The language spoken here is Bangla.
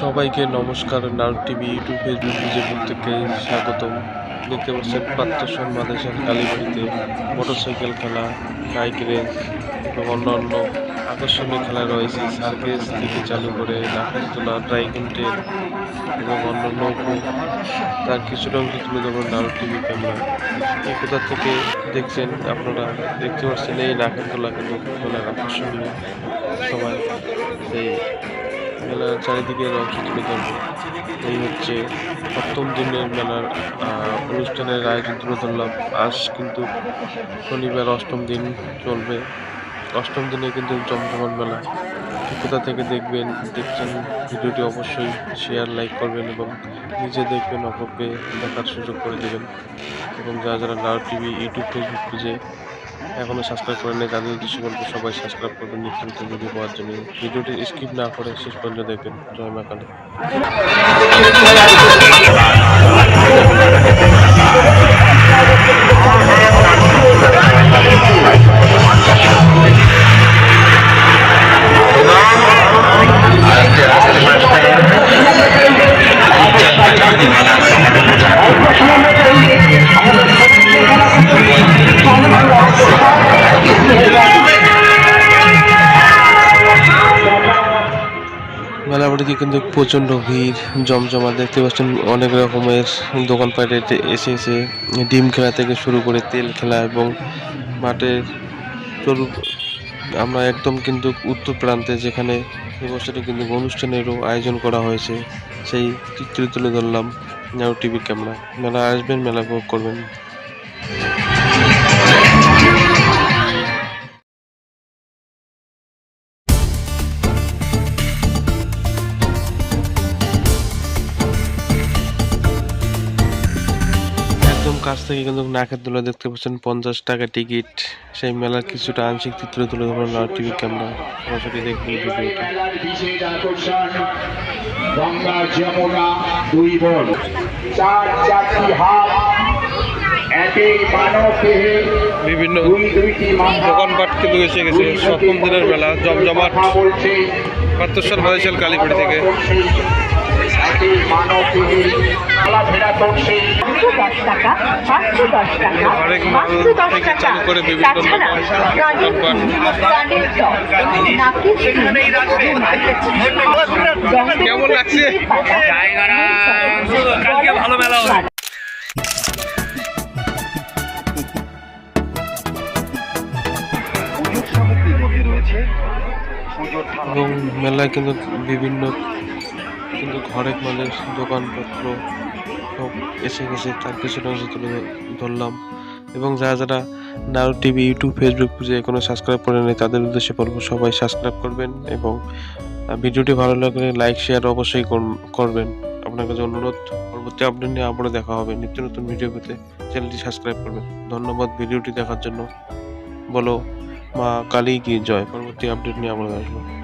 সবাইকে নমস্কার নাউ টিভি, ইউটিউব, ফেসবুক পেজে প্রত্যেককে স্বাগতম। দেখতে পাচ্ছেন প্রাত্যসন মাদেশের কালীবাড়িতে। মোটরসাইকেল খেলা, বাইক রেস এবং অন্যান্য আকর্ষণীয় খেলা রয়েছে। সার্কেস থেকে চালু করে লাফার তোলা ড্রাইগন ট্রেন এবং অন্য নৌকো তার কিছুটা অংশ তুলে ধরুন নাউ টিভি ক্যামেরা। এই কোথা থেকে দেখছেন আপনারা? দেখতে পাচ্ছেন এই নাকের তোলা কিন্তু আকর্ষণীয় সবাই এই মেলার চারিদিকে অংশ তুলে ধরবো এই হচ্ছে সপ্তম দিনের মেলার অনুষ্ঠানের আয়োজন তুলে ধরলাম আজ কিন্তু শনিবার অষ্টম দিন চলবে। অষ্টম দিনে কিন্তু জমজমাট মেলা। কোথা থেকে দেখবেন, দেখছেন ভিডিওটি অবশ্যই শেয়ার লাইক করবেন এবং নিজে দেখবেন, অপরকে দেখার সুযোগ করে দেবেন। এবং যারা যারা নাও টিভি, ইউটিউব ফেসবুক পেজে এখনও সাবস্ক্রাইব করেন তাদের উদ্দেশ্যে বলব সবাই সাবস্ক্রাইব করবেন, নিত্য নতুন ভিডিও পাওয়ার জন্য। ভিডিওটি স্কিপ না করে শেষ পর্যন্ত দেখবেন। জয় মা কালী। মেলাবাড়িতে কিন্তু প্রচণ্ড ভিড় জমজমা দেখতে পাচ্ছেন অনেক রকমের দোকানপাটে এসে এসে ডিম খেলা থেকে শুরু করে তেল খেলা এবং মাঠের চলু, আমরা একদম কিন্তু উত্তর প্রান্তে যেখানে এবছরে কিন্তু অনুষ্ঠানেরও আয়োজন করা হয়েছে, সেই চিত্র তুলে ধরলাম নাও টিভি ক্যামেরা মেলা আসবেন, মেলা উপভোগ করবেন। কাছ থেকে কিন্তু নাকের দোলা দেখতে পাচ্ছেন পঞ্চাশ টাকা টিকিট। সেই মেলার কিছুটা আংশিক চিত্র তুলে ধরুন টিভি ক্যামেরা। সরাসরি দেখবেন গঙ্গা বিভিন্ন দোকানপাট কিন্তু এসে গেছে। সপ্তম দিনের মেলা, জমজমাট। পাত্রসাল বাদেশাল কালীবাড়ি থেকে। টাকা দশ টাকা দশ টাকা। তাছাড়া কেমন লাগছে? কালকে ভালো মেলা এবং মেলায় কিন্তু বিভিন্ন কিন্তু ঘরের মালের দোকানপত্র সব এসে গেছে, তার কিছুটা অংশ তুলে ধরলাম। এবং যারা যারা নারো টিভি, ইউটিউব, ফেসবুক পেজে এখনও সাবস্ক্রাইব করে নেই, তাদের উদ্দেশ্যে বলব সবাই সাবস্ক্রাইব করবেন এবং ভিডিওটি ভালো লাগলে লাইক শেয়ার অবশ্যই কর- করবেন। আপনার কাছে অনুরোধ, পরবর্তী আপডেট নিয়ে আবারও দেখা হবে। নিত্য নতুন ভিডিও পেতে চ্যানেলটি সাবস্ক্রাইব করবেন। ধন্যবাদ ভিডিওটি দেখার জন্য। বলো, মা কালী কি জয়? পরবর্তী আপডেট নিয়ে আবারও আসব।